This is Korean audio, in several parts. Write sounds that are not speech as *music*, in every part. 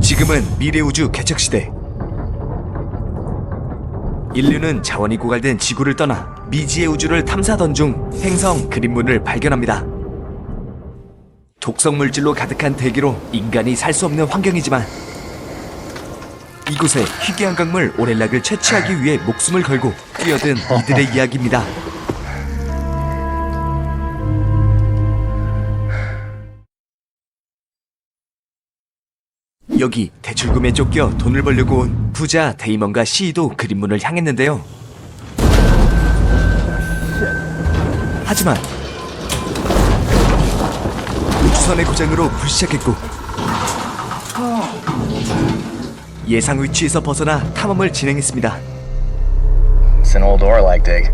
지금은 미래 우주 개척 시대. 인류는 자원이 고갈된 지구를 떠나 미지의 우주를 탐사하던 중 행성 그린문을 발견합니다. 독성 물질로 가득한 대기로 인간이 살 수 없는 환경이지만 이곳에 희귀한 강물 오렐락을 채취하기 위해 목숨을 걸고 뛰어든 이들의 이야기입니다. 여기 대출금에 쫓겨 돈을 벌려고 온 부자 데이먼과 시이도 그린문을 향했는데요. 하지만 우주선의 고장으로 불시착했고 예상 위치에서 벗어나 탐험을 진행했습니다. It's an old Orlac dig.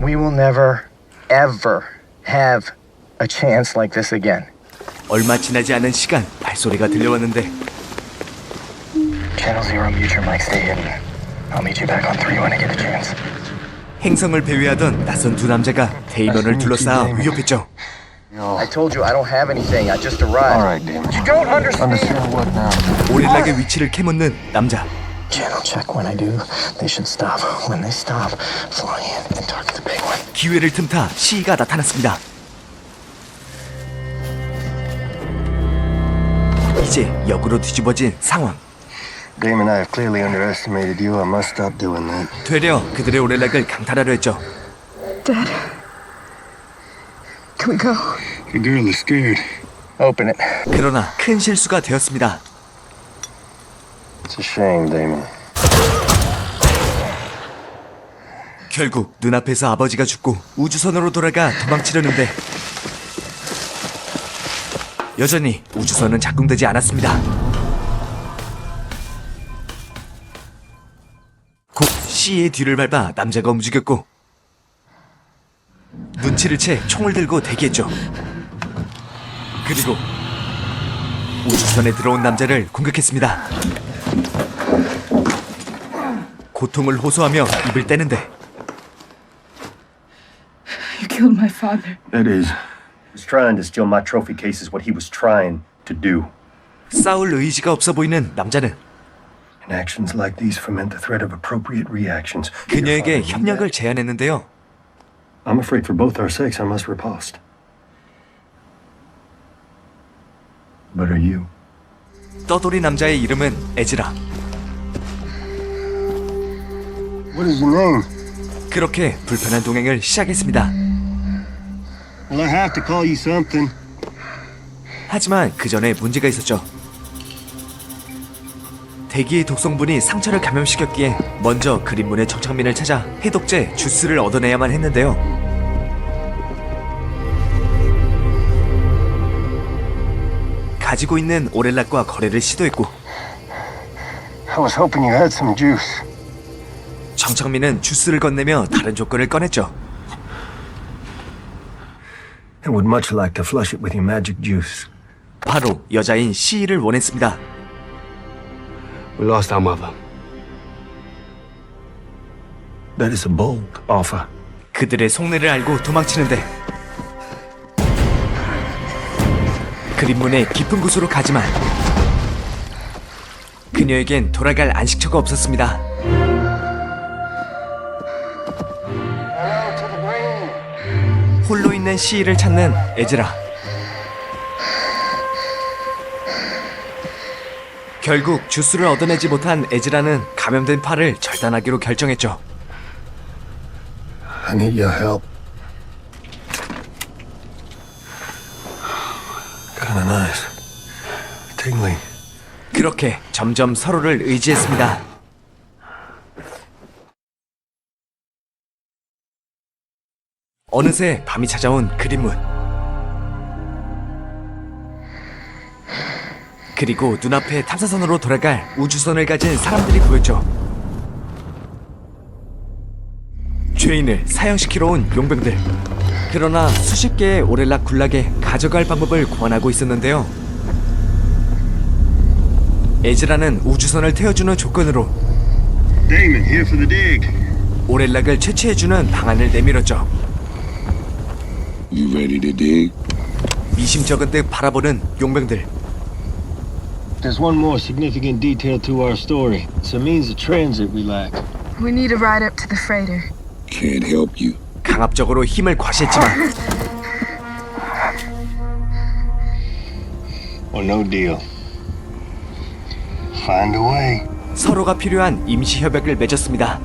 We will never, ever have a chance like this again. 얼마 지나지 않은 시간 발소리가 들려왔는데 Channel Zero Mutual might stay hidden. I'll meet you back on three when I get a chance. 행성을 배회하던 낯선 두 남자가 데이먼을 둘러싸아 위협했죠. I told you I don't have anything. I just arrived. All right, Damon. You don't understand. Understand what now? 오렐락의 위치를 캐묻는 남자. Channel check when I do. They should stop. When they stop, fly in and target the big one. 기회를 틈타 시이가 나타났습니다. 이제 역으로 뒤집어진 상황. Damon, I have clearly underestimated you. I must stop doing that. 되려 그들의 오렐락을 강탈하려 했죠. Dad. Can we go? The girl is scared. Open it. 그러나 큰 실수가 되었습니다. It's a shame, Damon. 결국 눈앞에서 아버지가 죽고 우주선으로 돌아가 도망치려는데 여전히 우주선은 작동되지 않았습니다. C의 뒤를 밟아 남자가 움직였고 눈치를 채 총을 들고 대기했죠. 그리고 우주선에 들어온 남자를 공격했습니다. 고통을 호소하며 입을 떼는데 You killed my father. That is. was trying to steal my trophy case is what he was trying to do. 싸울 의지가 없어 보이는 남자는 actions like these foment the threat of appropriate reactions. 그녀에게 협력을. 제안했는데요. I'm afraid for both our sakes I must riposte. But are you? 떠돌이 남자의 이름은 에즈라. What is your name? 그렇게 불편한 동행을 시작했습니다. Well, I have to call you something. 하지만 그 전에 문제가 있었죠. 대기의 독성분이 상처를 감염시켰기에 먼저 그린문의 정착민을 찾아 해독제 주스를 얻어내야만 했는데요. 가지고 있는 오렐락과 거래를 시도했고 I was hoping you had some juice. 정착민은 주스를 건네며 다른 조건을 꺼냈죠. I would much like to flush it with your magic juice. 바로 여자인 시이를 원했습니다. We lost our mother. That is a bold offer. 그들의 속내를 알고 도망치는데 그린문의 깊은 곳으로 가지만 그녀에겐 돌아갈 안식처가 없었습니다. 홀로 있는 시이를 찾는 에즈라. 결국 주스를 얻어내지 못한 에즈라는 감염된 팔을 절단하기로 결정했죠. I need your help. Nice. 그렇게 점점 서로를 의지했습니다. 어느새 밤이 찾아온 그린문. 그리고 눈앞에 탐사선으로 돌아갈 우주선을 가진 사람들이 보였죠. 죄인을 사형시키러 온 용병들. 그러나 수십 개의 오렐락 군락에 가져갈 방법을 고안하고 있었는데요. 에즈라는 우주선을 태워주는 조건으로 Damon, here for the dig. 오렐락을 채취해주는 방안을 내밀었죠. You ready to dig? 미심쩍은 듯 바라보는 용병들. There's one more significant detail to our story. It's a means of transit we lack. We need a ride up to the freighter. Can't help you. 강압적으로 힘을 과시했지만 *laughs* Well, no deal. Find a way. 서로가 필요한 임시 협약을 맺었습니다.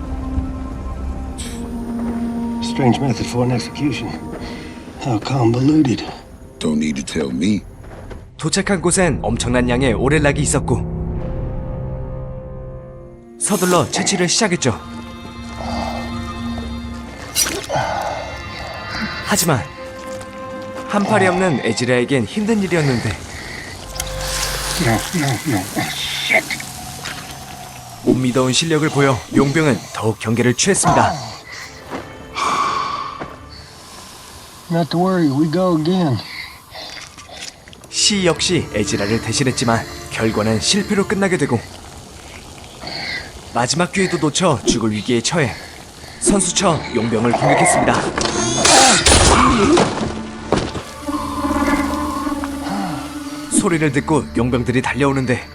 Strange method for an execution. How convoluted. Don't need to tell me. 도착한 곳엔 엄청난 양의 오렐락이 있었고 서둘러 채취를 시작했죠. 하지만 한 팔이 없는 에지라에겐 힘든 일이었는데 못 믿어온 실력을 보여 용병은 더욱 경계를 취했습니다. Not to worry, we go again. 시 역시 에지라를 대신했지만 결과는 실패로 끝나게 되고 마지막 기회도 놓쳐 죽을 위기에 처해 선수처 용병을 공격했습니다. 소리를 듣고 용병들이 달려오는데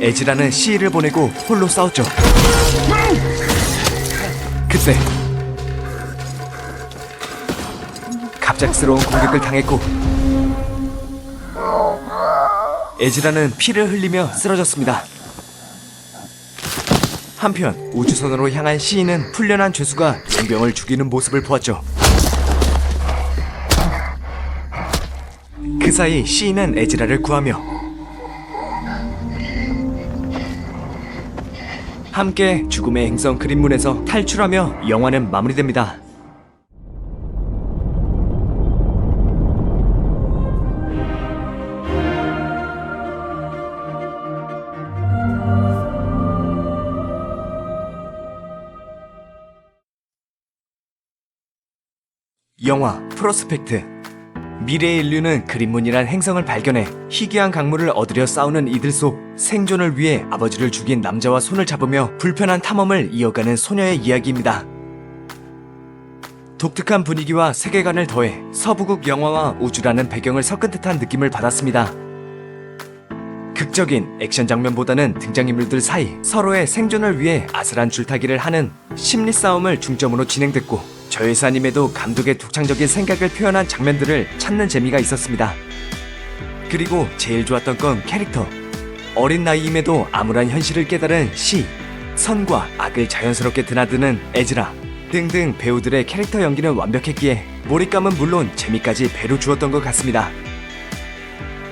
에지라는 시를 보내고 홀로 싸웠죠. 그때 갑작스러운 공격을 당했고 에지라는 피를 흘리며 쓰러졌습니다. 한편 우주선으로 향한 시인은 풀려난 죄수가 용병을 죽이는 모습을 보았죠. 그 사이 시인은 에지라를 구하며 함께 죽음의 행성 그린문에서 탈출하며 영화는 마무리됩니다. 영화 프로스펙트 미래의 인류는 그린문이란 행성을 발견해 희귀한 강물을 얻으려 싸우는 이들 속 생존을 위해 아버지를 죽인 남자와 손을 잡으며 불편한 탐험을 이어가는 소녀의 이야기입니다. 독특한 분위기와 세계관을 더해 서부국 영화와 우주라는 배경을 섞은 듯한 느낌을 받았습니다. 극적인 액션 장면보다는 등장인물들 사이 서로의 생존을 위해 아슬한 줄타기를 하는 심리 싸움을 중점으로 진행됐고 저예산임에도 감독의 독창적인 생각을 표현한 장면들을 찾는 재미가 있었습니다. 그리고 제일 좋았던 건 캐릭터. 어린 나이임에도 암울한 현실을 깨달은 시, 선과 악을 자연스럽게 드나드는 에즈라 등등 배우들의 캐릭터 연기는 완벽했기에 몰입감은 물론 재미까지 배로 주었던 것 같습니다.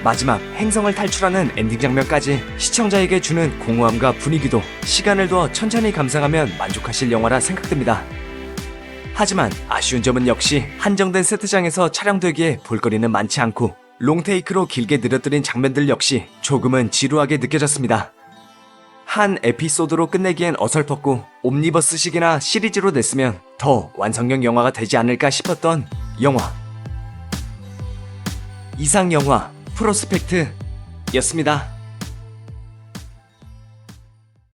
마지막 행성을 탈출하는 엔딩 장면까지 시청자에게 주는 공허함과 분위기도 시간을 두어 천천히 감상하면 만족하실 영화라 생각됩니다. 하지만 아쉬운 점은 역시 한정된 세트장에서 촬영되기에 볼거리는 많지 않고 롱테이크로 길게 늘어뜨린 장면들 역시 조금은 지루하게 느껴졌습니다. 한 에피소드로 끝내기엔 어설펐고 옴니버스식이나 시리즈로 냈으면 더 완성형 영화가 되지 않을까 싶었던 영화. 이상 영화 프로스펙트였습니다.